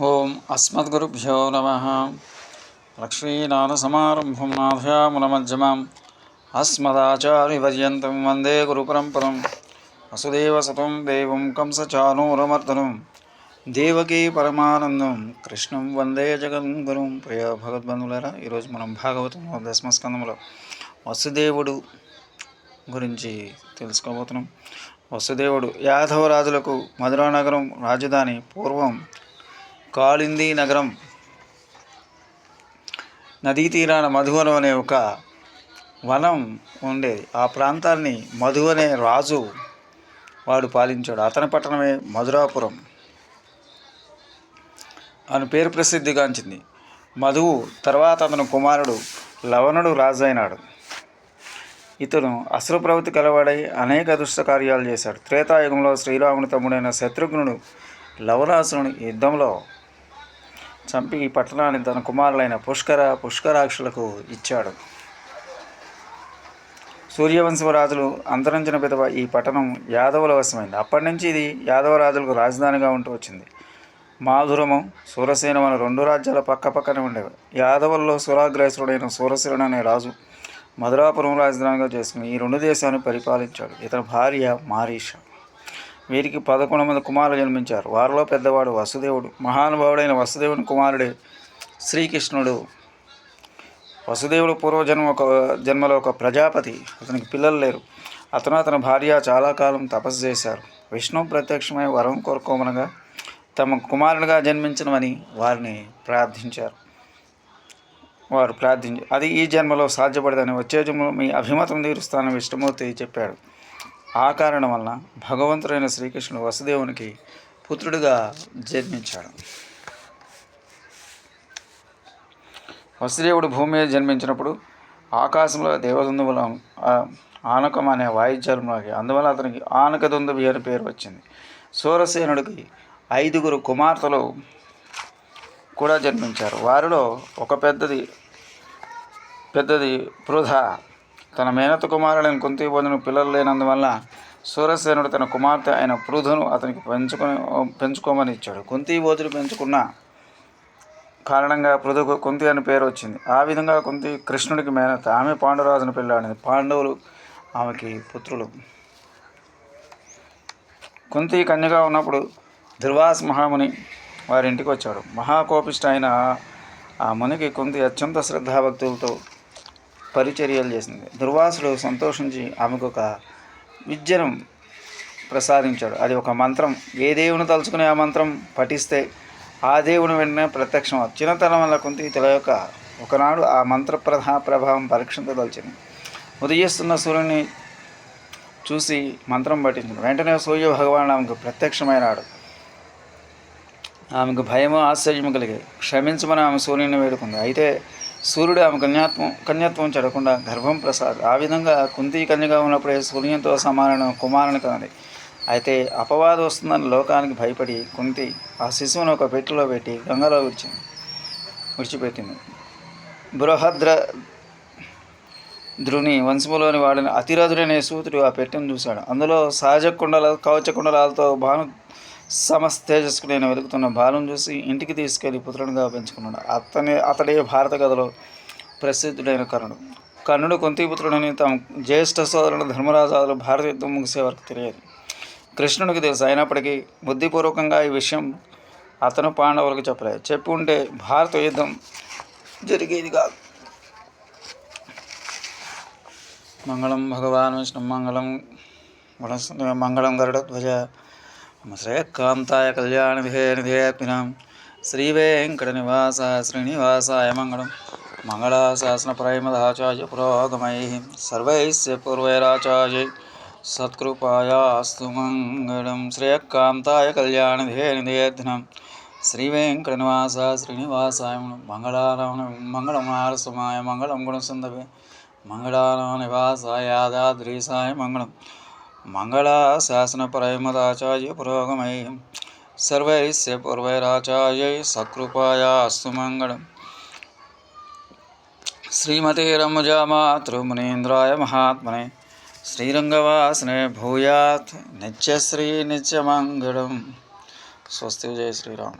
ఓం అస్మద్గురుభ్యో నమ. లక్ష్మీనాథసమారంభం నాథయామునమధ్యమాం. అస్మదాచార్యపర్యంతం వందే గురుపరంపరం. వసుదేవసతం దేవం కంసచానూరమర్దనం. దేవకీ పరమానందం. కృష్ణం వందే జగద్గురుం. ప్రియ భగవద్బంధువులారా ఈరోజు మనం భాగవతం దశమస్కందంలో వసుదేవుడు గురించి తెలుసుకోబోతున్నాం. వసుదేవుడు యాదవ రాజులకు నగరం రాజధాని పూర్వం కాళింది నగరం. నదీ తీరాన మధువనం అనే ఒక వనం ఉండేది ఆ ప్రాంతాన్ని మధు అనే రాజు వాడు పాలించాడు. అతని పట్టణమే మధురాపురం అని పేరు ప్రసిద్ధిగాంచింది మధువు తర్వాత అతను కుమారుడు లవణుడు రాజు అయినాడు ఇతను అసుర కలవాడై అనేక దుష్ట కార్యాలు చేశాడు. త్రేతాయుగంలో శ్రీరాముని తమ్ముడైన శత్రుఘ్నుడు లవణాసురుని యుద్ధంలో చంపి ఈ పట్టణాన్ని తన కుమారులైన పుష్కర పుష్కరాక్షులకు ఇచ్చాడు. సూర్యవంశరాజులు అంతరించిన పిదవ ఈ పట్టణం యాదవుల వశమైంది. అప్పటి నుంచి ఇది యాదవ రాజులకు రాజధానిగా ఉంటూ వచ్చింది. మాధురము సూరసేనం అనే రెండు రాజ్యాల పక్క పక్కనే ఉండేవి. యాదవుల్లో సురాగ్రేసుడైన సూరసేనుడు అనే రాజు మధురాపురం రాజధానిగా చేసుకుని ఈ రెండు దేశాన్ని పరిపాలించాడు. ఇతని భార్య మారీష. వీరికి పదకొండు మంది కుమారులు జన్మించారు. వారిలో పెద్దవాడు వసుదేవుడు. మహానుభావుడైన వసుదేవుని కుమారుడే శ్రీకృష్ణుడు. వసుదేవుడు పూర్వజన్మ ఒక జన్మలో ఒక ప్రజాపతి. అతనికి పిల్లలు లేరు. అతను అతని భార్య చాలా కాలం తపస్సు చేశారు. విష్ణు ప్రత్యక్షమై వరం కోరుకోమనగా తమ కుమారుడిగా జన్మించనమని వారిని ప్రార్థించారు. వారు ప్రార్థించి అది ఈ జన్మలో సాధ్యపడదని వచ్చే జన్మలో మీ అభిమతం తీరుస్తానని విష్ణుమూర్తి చెప్పాడు. ఆ కారణం వలన భగవంతుడైన శ్రీకృష్ణుడు వసుదేవునికి పుత్రుడిగా జన్మించాడు. వసుదేవుడు భూమి మీద జన్మించినప్పుడు ఆకాశంలో దేవదుందువుల ఆనకం అనే వాయిద్యాలు అందువల్ల అతనికి ఆనకదుందుబి అని పేరు వచ్చింది. సూరసేనుడికి ఐదుగురు కుమార్తెలు కూడా జన్మించారు. వారిలో ఒక పెద్దది పెద్దది పృథ తన మేనత కుమారుడైన కుంతీ పొందిన పిల్లలు లేనందువల్ల సూరసేనుడు తన కుమార్తె అయిన పృధును అతనికి పెంచుకొని పెంచుకోమని ఇచ్చాడు. కుంతీ బోధుడు పెంచుకున్న కారణంగా పృథుకు కుంతి అని పేరు వచ్చింది. ఆ విధంగా కుంతి కృష్ణుడికి మేనత ఆమె పాండురాజును పెళ్ళాడింది పాండవులు ఆమెకి పుత్రులు. కుంతి కన్యగా ఉన్నప్పుడు దుర్వాస్ మహాముని వారి ఇంటికి వచ్చాడు. మహాకోపిష్ట అయిన ఆ మునికి కుంతి అత్యంత శ్రద్ధాభక్తులతో పరిచర్యలు చేసింది. దుర్వాసుడు సంతోషించి ఆమెకు ఒక విద్యను ప్రసాదించాడు. అది ఒక మంత్రం. ఏ దేవుని తలుచుకునే ఆ మంత్రం పఠిస్తే ఆ దేవుని వెంటనే ప్రత్యక్షం. చిన్నతనం వల్ల కుంతి తెలియక ఒకనాడు ఆ మంత్ర ప్రధా ప్రభావం పరీక్షించదలిచింది ఉదయిస్తున్న సూర్యుని చూసి మంత్రం పఠించింది. వెంటనే సూర్య భగవాన్ ఆమెకు ప్రత్యక్షమైనాడు. ఆమెకు భయము ఆశ్చర్యము కలిగాయి. క్షమించమని ఆమె సూర్యుని వేడుకుంది. అయితే సూర్యుడు ఆమె కన్యాత్వం కన్యాత్వం చెడకుండా గర్భం ప్రసాద్. ఆ విధంగా కుంతి కన్యగా ఉన్నప్పుడే సూర్యంతో సమాన కుమారుని కన్నది. అయితే అపవాదం వస్తుందని లోకానికి భయపడి కుంతి ఆ శిశువును ఒక పెట్టెలో పెట్టి గంగలో విడిచింది విడిచిపెట్టింది. బృహద్ర ద్రుని వంశములోని వాడిన అతిరథుడనే సూతుడు ఆ పెట్టెను చూశాడు. అందులో సహజ కుండల కవచ కుండలాలతో భాను సమస్తేజస్కు నేను వెతుకుతున్న బాలం చూసి ఇంటికి తీసుకెళ్ళి పుత్రునిగా పెంచుకున్నాడు. అతనే అతడే భారత కథలో ప్రసిద్ధుడైన కర్ణుడు. కర్ణుడు కుంతిపుత్రుడని తమ జ్యేష్ఠ సోదరుడు ధర్మరాజాలు భారత యుద్ధం ముగిసే వరకు తెలియదు. కృష్ణుడికి తెలుసు. అయినప్పటికీ బుద్ధిపూర్వకంగా ఈ విషయం అతను పాండవులకు చెప్పలేదు చెప్పి ఉంటే భారత యుద్ధం జరిగేది కాదు. మంగళం భగవాన్ విష్ణు మంగళం మంగళం గరుడ ధ్వజ श्रेयःकान्ताय कल्याणविधे निवास श्रीनिवासा मंगल मंगलाशासन प्रेमदाचार्य पुरागम सर्व पूर्वराचार्य सत्कृपायास्तु मङ्गलं श्रेयःकान्ताय कल्याणविधे निधेऽत्मिनां श्रीवेङ्कटनिवासाय श्रीनिवासाय मङ्गलाराम मंगल मंगल गुणसुंद गुणसन्दभे निवासा यादाद्रीसा मंगल मङ्गलाशासनपरमदाचार्य पुरोगमैः सर्वैस्य पूर्वैराचार्यै सकृपायास्तु मङ्गलम् श्रीमते रमुजामातृमुनीन्द्राय महात्मने श्रीरङ्गवासने भूयात् नित्यश्रीनित्यमङ्गलं स्वस्ति जय श्रीराम